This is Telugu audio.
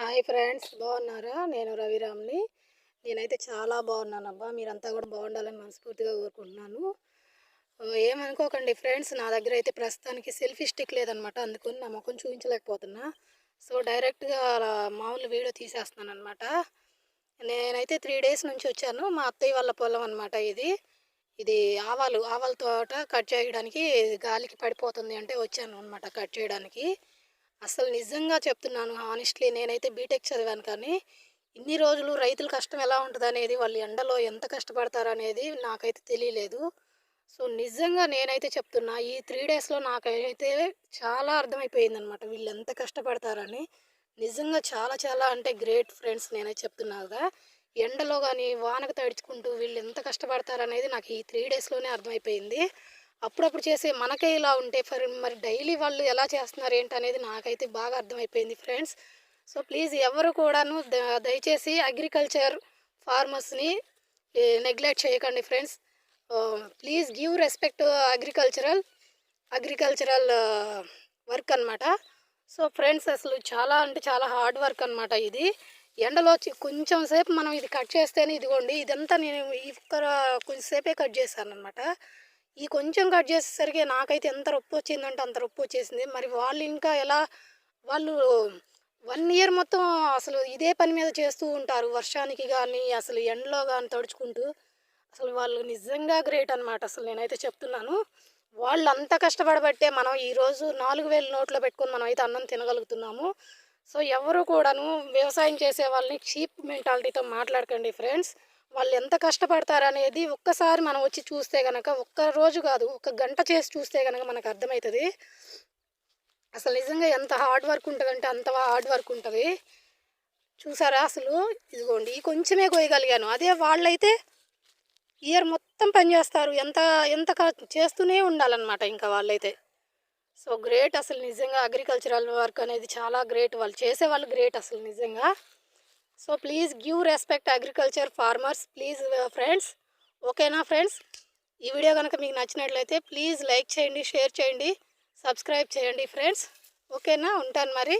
హాయ్ ఫ్రెండ్స్ బాగున్నారా? నేను రవిరామ్ని నేనైతే చాలా బాగున్నానబ్బా. మీరంతా కూడా బాగుండాలని మనస్ఫూర్తిగా కోరుకుంటున్నాను. ఏమనుకోకండి ఫ్రెండ్స్ నా దగ్గర అయితే ప్రస్తుతానికి సెల్ఫీ స్టిక్ లేదనమాట అందుకని నా ముఖం చూపించలేకపోతున్నా. సో డైరెక్ట్గా మామూలు వీడియో తీసేస్తున్నాను అనమాట నేనైతే త్రీ డేస్ నుంచి వచ్చాను. మా అత్తయ్య వాళ్ళ పొలం అనమాట ఇది. ఇది ఆవాలు ఆవాల తోట కట్ చేయడానికి గాలికి పడిపోతుంది అంటే వచ్చాను అనమాట కట్ చేయడానికి. అసలు నిజంగా చెప్తున్నాను ఆనెస్ట్లీ నేనైతే బీటెక్ చదివాను కానీ ఇన్ని రోజులు రైతుల కష్టం ఎలా ఉంటుంది అనేది వాళ్ళు ఎండలో ఎంత కష్టపడతారు అనేది నాకైతే తెలియలేదు. సో నిజంగా నేనైతే చెప్తున్నా ఈ త్రీ డేస్లో నాకైతే చాలా అర్థమైపోయింది అనమాట వీళ్ళు ఎంత కష్టపడతారని. నిజంగా చాలా చాలా అంటే గ్రేట్ ఫ్రెండ్స్ నేనైతే చెప్తున్నా కదా. ఎండలో కానీ వానకు తడుచుకుంటూ వీళ్ళు ఎంత కష్టపడతారనేది నాకు ఈ త్రీ డేస్లోనే అర్థమైపోయింది. అప్పుడప్పుడు చేసే మనకే ఇలా ఉంటే ఫర్ మరి డైలీ వాళ్ళు ఎలా చేస్తున్నారు ఏంటి అనేది నాకైతే బాగా అర్థమైపోయింది ఫ్రెండ్స్. సో ప్లీజ్ ఎవరు కూడాను దయచేసి అగ్రికల్చర్ ఫార్మర్స్ని నెగ్లెక్ట్ చేయకండి friends. Please give respect agricultural agricultural work అనమాట సో ఫ్రెండ్స్ అసలు చాలా అంటే చాలా హార్డ్ వర్క్ అనమాట ఇది. ఎండలో వచ్చి కొంచెం సేపు మనం ఇది కట్ చేస్తేనే ఇదిగోండి ఇదంతా నేను ఇక్కడ కొంచెంసేపే కట్ చేశాను అనమాట ఈ కొంచెం కట్ చేసేసరికి నాకైతే ఎంత రొప్పు వచ్చిందంటే అంత రొప్పు వచ్చేసింది. మరి వాళ్ళు ఇంకా ఎలా వాళ్ళు వన్ ఇయర్ మొత్తం అసలు ఇదే పని మీద చేస్తూ ఉంటారు. వర్షానికి కానీ అసలు ఎండలో కానీ తడుచుకుంటూ. అసలు వాళ్ళు నిజంగా గ్రేట్ అనమాట అసలు నేనైతే చెప్తున్నాను. వాళ్ళు అంత కష్టపడబట్టే మనం ఈరోజు నాలుగు వేల నోట్లో పెట్టుకొని మనం అయితే అన్నం తినగలుగుతున్నాము. సో ఎవరు కూడాను వ్యవసాయం చేసే వాళ్ళని చీప్ మెంటాలిటీతో మాట్లాడకండి ఫ్రెండ్స్. వాళ్ళు ఎంత కష్టపడతారనేది ఒక్కసారి మనం వచ్చి చూస్తే కనుక ఒక్క రోజు కాదు ఒక గంట చేసి చూస్తే కనుక మనకు అర్థమవుతుంది అసలు నిజంగా ఎంత హార్డ్ వర్క్ ఉంటుందంటే అంత హార్డ్ వర్క్ ఉంటుంది. చూసారా అసలు? ఇదిగోండి కొంచెమే కోయగలిగాను అదే వాళ్ళైతే ఇయర్ మొత్తం పని చేస్తారు. ఎంత ఎంత చేస్తూనే ఉండాలన్నమాట ఇంకా వాళ్ళైతే. సో గ్రేట్ అసలు నిజంగా అగ్రికల్చరల్ వర్క్ అనేది చాలా గ్రేట్. వాళ్ళు చేసే వాళ్ళు గ్రేట్ అసలు నిజంగా. So please give respect agriculture farmers please friends. ఓకేనా ఫ్రెండ్స్? ఈ వీడియో కనుక మీకు నచ్చినట్లయితే ప్లీజ్ లైక్ చేయండి షేర్ చేయండి సబ్స్క్రైబ్ చేయండి ఫ్రెండ్స్. ఓకేనా? ఉంటాను మరి.